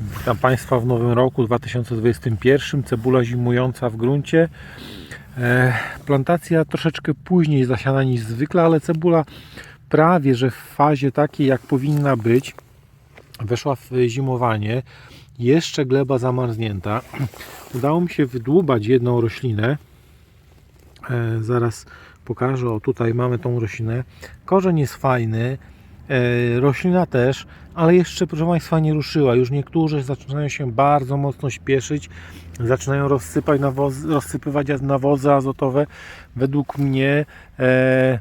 Witam Państwa w nowym roku 2021. Cebula zimująca w gruncie. E, plantacja troszeczkę później zasiana niż zwykle, ale cebula prawie że w fazie takiej jak powinna być. Weszła w zimowanie. Jeszcze gleba zamarznięta. Udało mi się wydłubać jedną roślinę. E, zaraz pokażę. O tutaj mamy tą roślinę. Korzeń jest fajny. E, roślina też, ale jeszcze proszę Państwa nie ruszyła. Już niektórzy zaczynają się bardzo mocno śpieszyć, zaczynają rozsypać nawoz, rozsypywać nawozy azotowe. Według mnie e,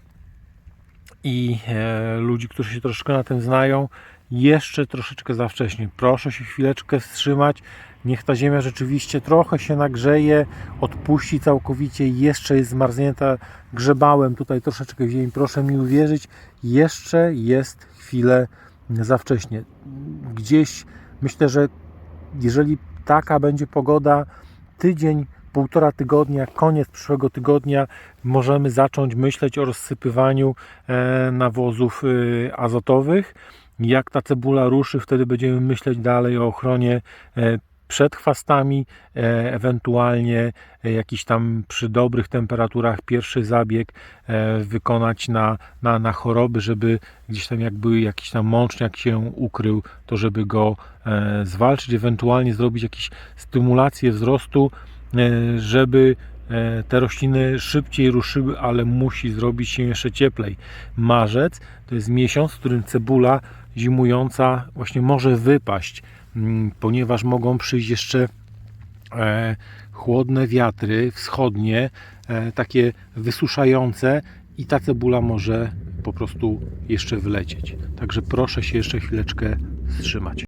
i e, ludzi, którzy się troszeczkę na tym znają, jeszcze troszeczkę za wcześnie. Proszę się chwileczkę wstrzymać. Niech ta ziemia rzeczywiście trochę się nagrzeje, odpuści całkowicie, jeszcze jest zmarznięta. Grzebałem tutaj troszeczkę w ziemi, proszę mi uwierzyć, jeszcze jest chwilę za wcześnie. Gdzieś myślę, że jeżeli taka będzie pogoda, tydzień, półtora tygodnia, koniec przyszłego tygodnia możemy zacząć myśleć o rozsypywaniu e, nawozów e, azotowych. Jak ta cebula ruszy, wtedy będziemy myśleć dalej o ochronie e, przed chwastami, e, ewentualnie e, jakiś tam przy dobrych temperaturach pierwszy zabieg wykonać na, na, na choroby, żeby gdzieś tam jakby jakiś tam mączniak się ukrył, to żeby go zwalczyć, ewentualnie zrobić jakieś stymulację wzrostu, żeby te rośliny szybciej ruszyły, ale musi zrobić się jeszcze cieplej. Marzec to jest miesiąc, w którym cebula zimująca właśnie może wypaść, mm, ponieważ mogą przyjść jeszcze e, chłodne wiatry wschodnie, e, takie wysuszające i ta cebula może po prostu jeszcze wylecieć. Także proszę się jeszcze chwileczkę wstrzymać.